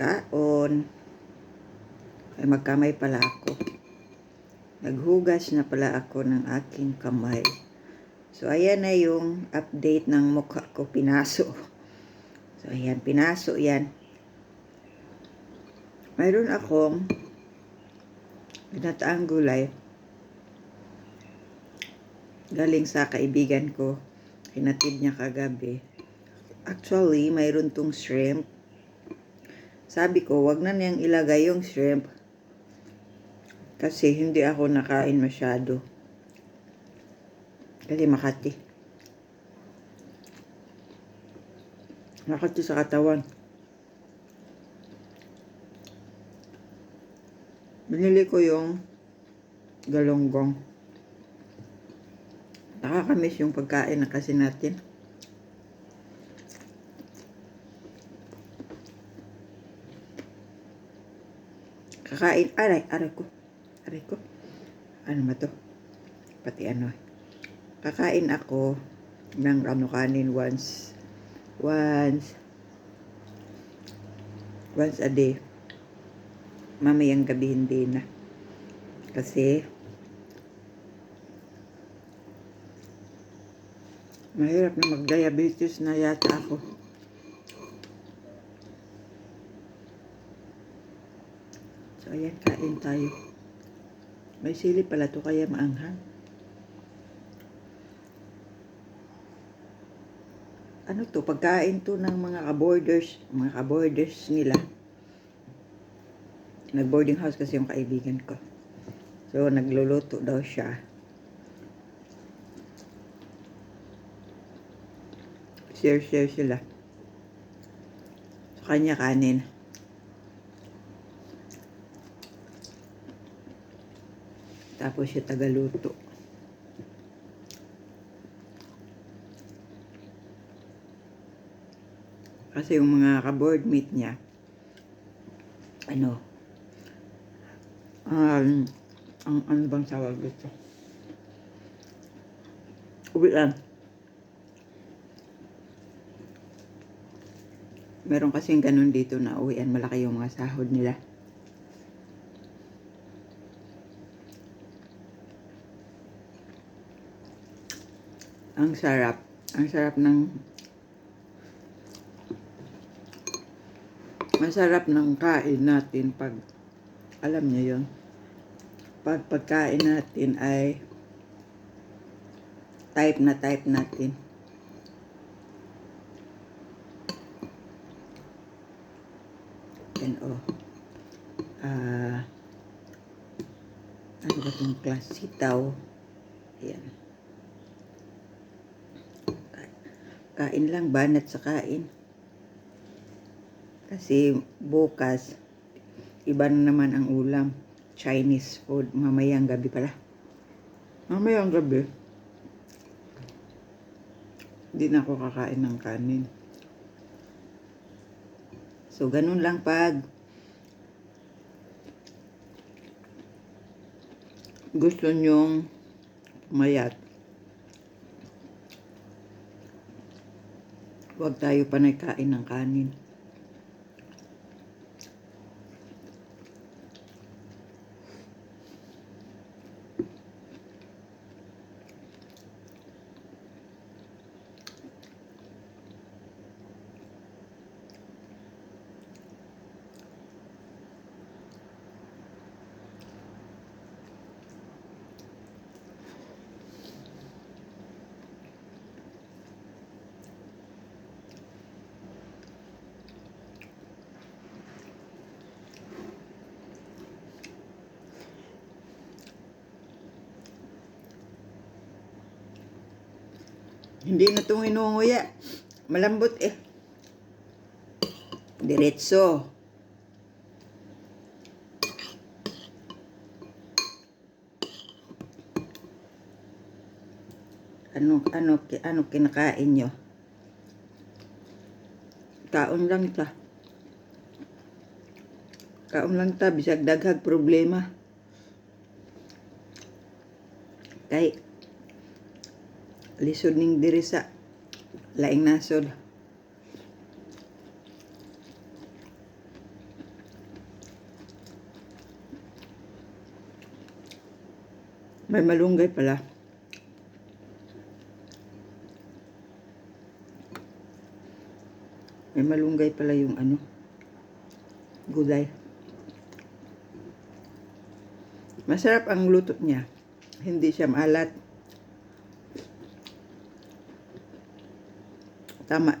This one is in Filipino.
kaon. Ay magkamay pala ako. Naghugas na pala ako ng aking kamay. So, ayan na yung update ng mukha ko. Pinaso. So, ayan. Pinaso yan. Mayroon akong binataang gulay. Galing sa kaibigan ko. Hinatid niya kagabi. Actually, mayroon tong shrimp. Sabi ko, wag na niyang ilagay yung shrimp. Kasi hindi ako nakain masyado. Kasi Makati. Makati sa katawan. Binili ko yung galonggong. Nakakamiss yung pagkain na kasi natin. Kakain. Aray, aray ko. Aray ko. Ano ba to? Pati ano. Kakain ako ng ano kanin once. Once. Once a day. Mamayang gabi hindi na. Kasi mahirap na mag-diabetes na yata ako. So, ayan, kain tayo. May sili pala to kaya maanghang. Ano to? Pagkain to ng mga kaborders, mga kaborders nila. Nag-boarding house kasi yung kaibigan ko. So, nagluluto daw siya. Share-share sila. Sa kanya kanin. Tapos siya tagaluto. Kasi yung mga ka-board meet niya, ano, um, ang ano bang tawag dito? Uwian. Meron kasing ganun dito na uwian, malaki yung mga sahod nila. Ang sarap. Ang sarap ng masarap ng kain natin pag alam niyo yon pag pagkain natin ay type na type natin. And oh ah ano ba itong class? Sitaw. Ayan kain lang banat sa kain kasi bukas, iba na naman ang ulam. Chinese food. Mamayang gabi pala. Mamayang gabi. Hindi na ako kakain ng kanin. So, ganun lang pag gusto nyong pumayat. Huwag tayo panay kain ng kanin. Hindi na itong inunguya. Malambot eh. Diretso. Ano, ano, ano kinakain nyo? Kaon lang ta. Kaon lang ta, bisag daghag problema. Kay, lisod ning diri sa laing nasod. May malunggay pala. May malunggay pala yung ano gulay. Masarap ang luto niya. Hindi siya maalat. Tama